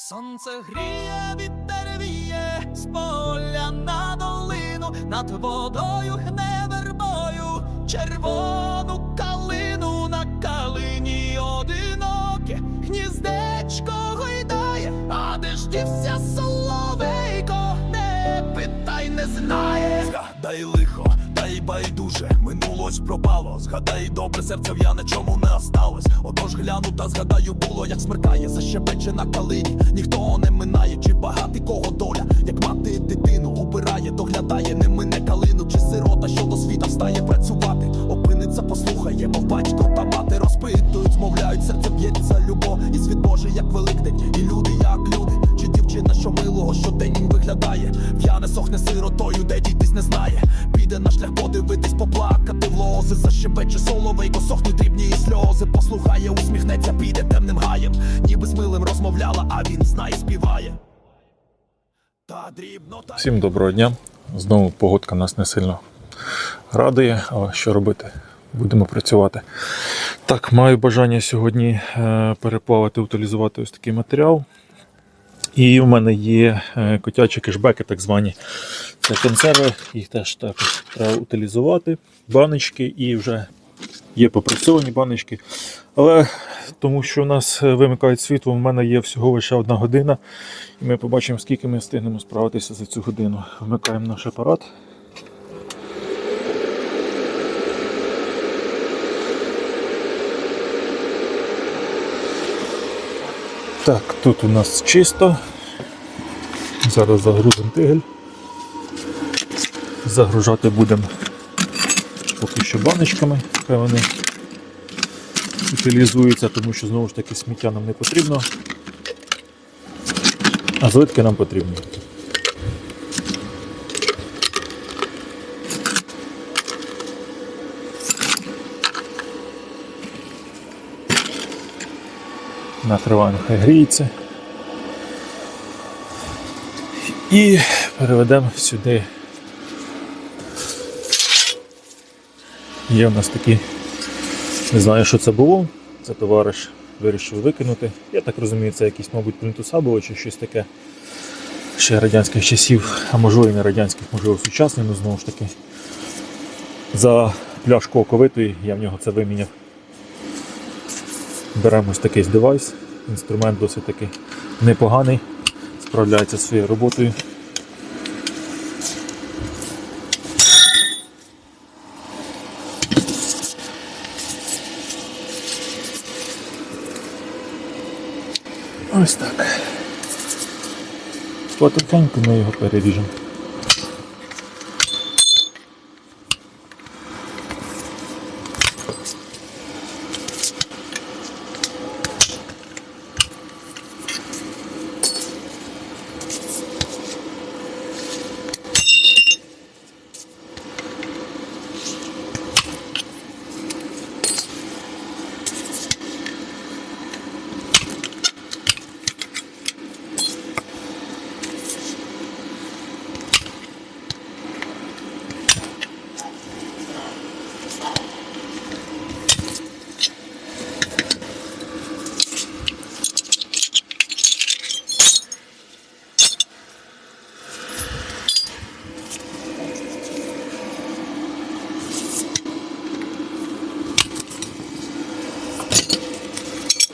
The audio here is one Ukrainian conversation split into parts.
Сонце гріє, вітер віє з поля на долину, над водою гне вербою, червону калину на калині одиноке, гніздечко гойдає, а де ж дівся соловейко, не питай, не знає. Згадай лихо, та й байдуже, минулось пропало. Згадай добре, серце в'яне, чому не осталось. Отож гляну та згадаю, було, як смеркає, защебече на калині. Ніхто не минає, чи багатий кого доля, як мати дитину обирає, доглядає, не мине калину, чи сирота, що до світа встає працювати. Опиниться, послухає, мов батько та мати розпитують, змовляють, серце б'ється любов, і світ Божий, як великдень, і люди, як люди, чи дівчина, що милого щодень їм виглядає, в'яне сохне сиротою, де дійтись не знає. Піде на шлях подивитись, поплакати в лози, защебече соловейко, сохнуть дрібні і сльози. Послухає, усміхнеться, піде темним гаєм, ніби з милим розмовляла, а він знає, співає. Та дрібно та Всім доброго дня. Знову погодка нас не сильно радує, але що робити? Будемо працювати. Так, маю бажання сьогодні е, переплавити, утилізувати ось такий матеріал. І в мене є е, котячі кешбеки, так звані. Це консерви, їх теж також треба утилізувати. Баночки і вже є попрацьовані баночки. Але тому що у нас е, вимикають світло, в мене є всього лише одна година. І ми побачимо, скільки ми встигнемо справитися за цю годину. Вмикаємо наш апарат. Так, тут у нас чисто. Зараз загрузимо тигель. Загружати будемо поки що баночками, хай вони утилізуються, тому що знову ж таки сміття нам не потрібно. А злитки нам потрібні. Накриваємо, хай гріється. І переведемо сюди. Є в нас такі, не знаю, що це було. Це товариш вирішив викинути. Я так розумію, це якийсь, мабуть, плінтуса чи щось таке ще радянських часів, а можливо і не радянських, можливо, сучасних, ну знову ж таки. За пляшку оковитої я в нього це виміняв. Беремо ось такий девайс. Інструмент досить таки непоганий, справляється зі своєю роботою. Ось так. Потихеньку ми його переріжемо.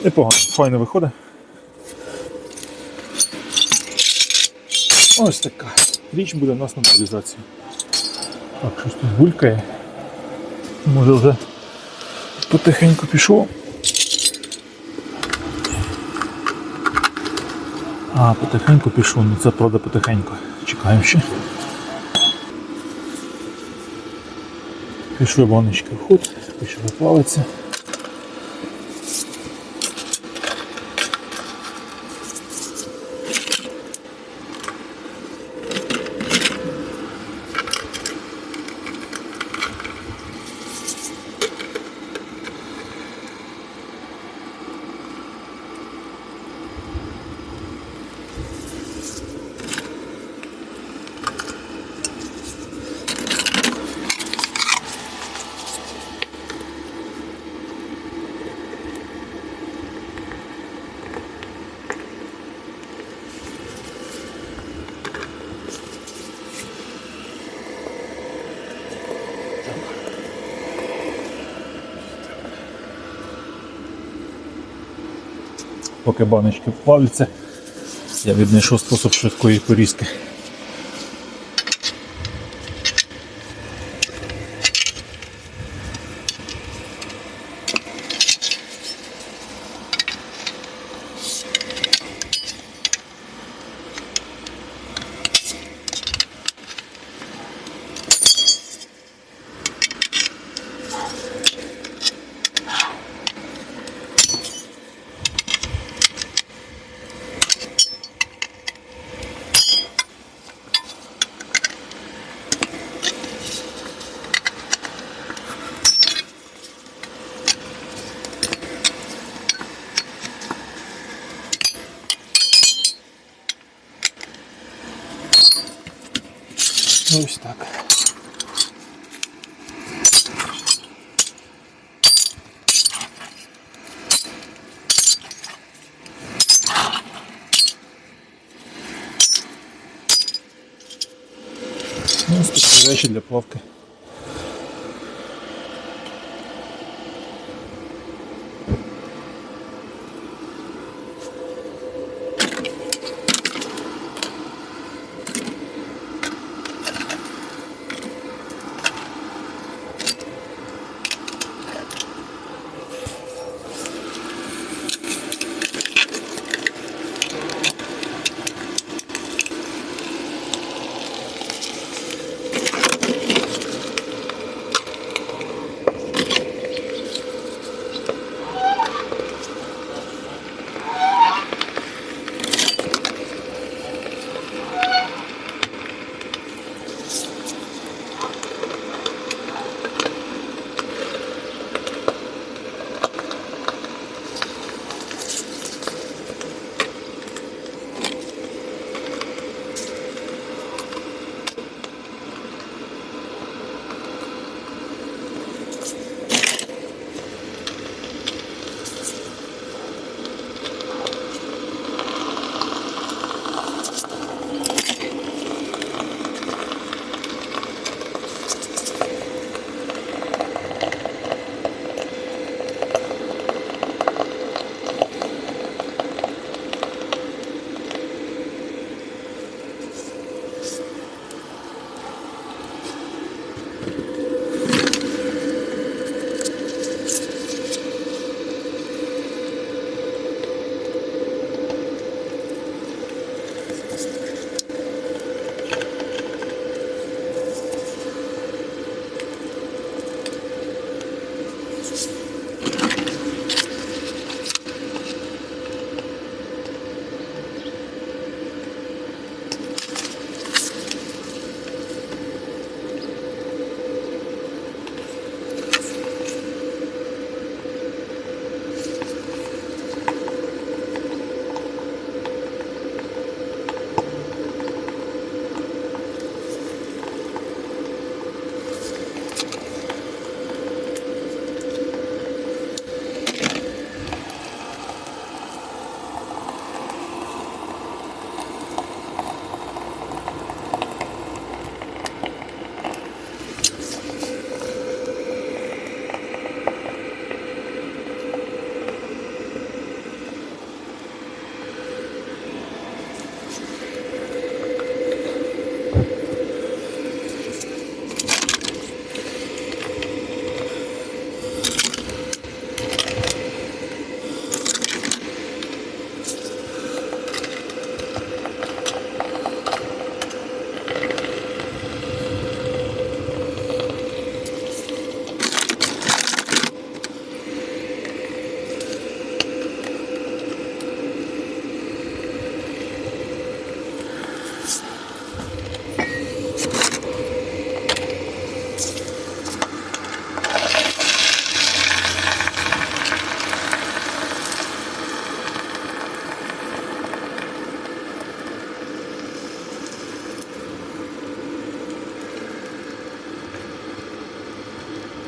Непогано, файно виходить. Ось така. Річ буде у нас на мобілізації. Так, щось тут булькає. Може вже потихеньку пішло. А, потихеньку пішло, ну це правда потихеньку. Чекаємо ще. Пішли баночки в ход, пішли плавиться. Поки баночки плавляться, я віднайшов спосіб швидкої порізки. Ось так. Ну, речі для плавки.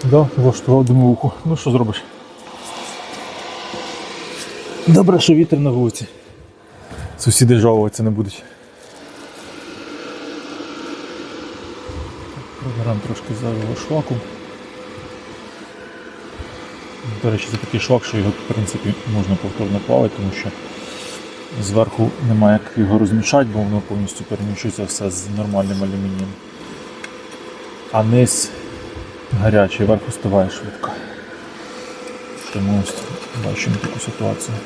Да, влаштував димовуху. Ну що зробиш? Добре, що вітер на вулиці. Сусіди жалуватися не будуть. Пробираємо трошки зайвого шлаку. До речі, це такий шлак, що його в принципі можна повторно плавати, тому що зверху немає як його розмішати, бо воно повністю перемішується все з нормальним алюмінієм. А низ гарячий, верх остиває швидко. Тому ось бачимо таку ситуацію.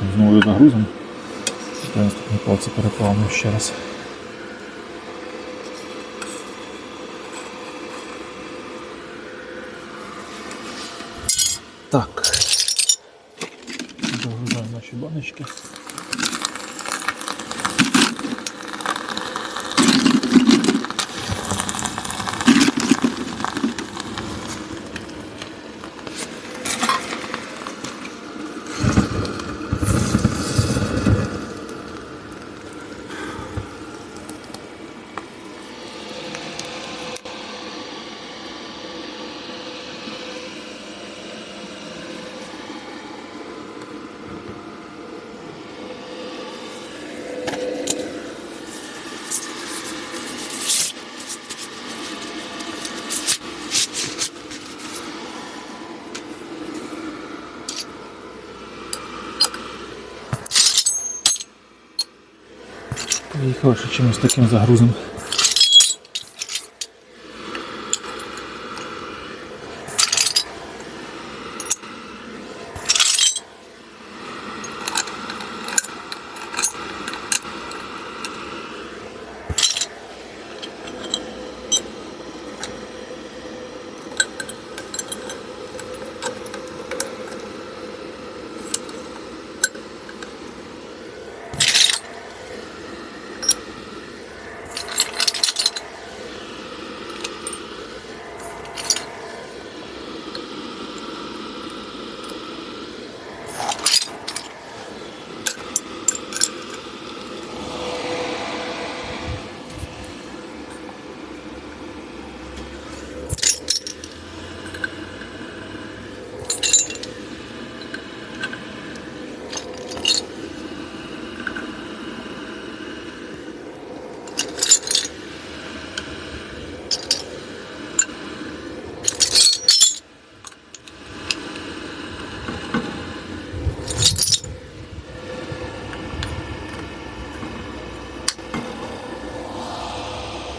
Потім знову нагрузимо. Наступні палці переплавимо ще раз. Так. Загружаємо наші баночки. Ще чимось таким загрузом.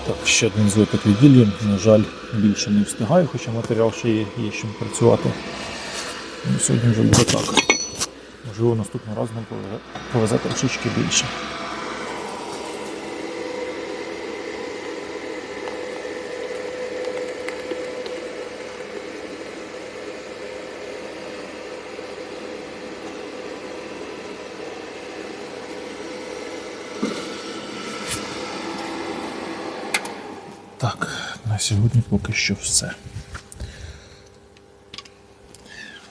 Так, ще один злиток відділюємо. На жаль, більше не встигаю, хоча матеріал ще є, є чим працювати. Ну, сьогодні вже буде так. Можливо, наступного разу нам повезе трошечки більше. Так, на сьогодні поки що все.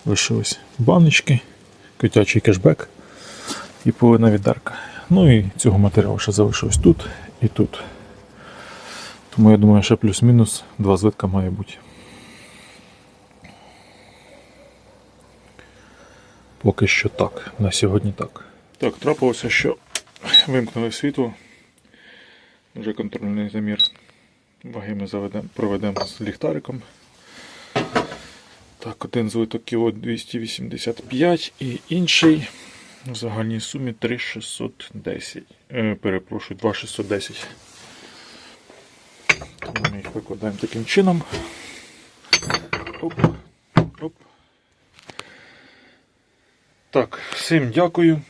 Лишились баночки, котячий кешбек і повинна віддарка. Ну і цього матеріалу ще залишилось тут і тут. Тому я думаю, ще плюс-мінус два злитка має бути. Поки що так. На сьогодні так. Так, трапилося, що вимкнули світло. Вже контрольний замір. Ваги ми заведемо, проведемо з ліхтариком. Так, один злиток кіло 285 і інший в загальній сумі 3610. Е, перепрошую, 2610. Тому ми їх викладаємо таким чином. Оп, оп. Так, всім дякую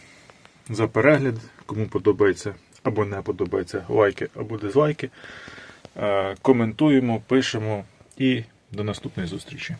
за перегляд. Кому подобається або не подобається лайки або дизлайки. Е, Коментуємо, пишемо і до наступної зустрічі.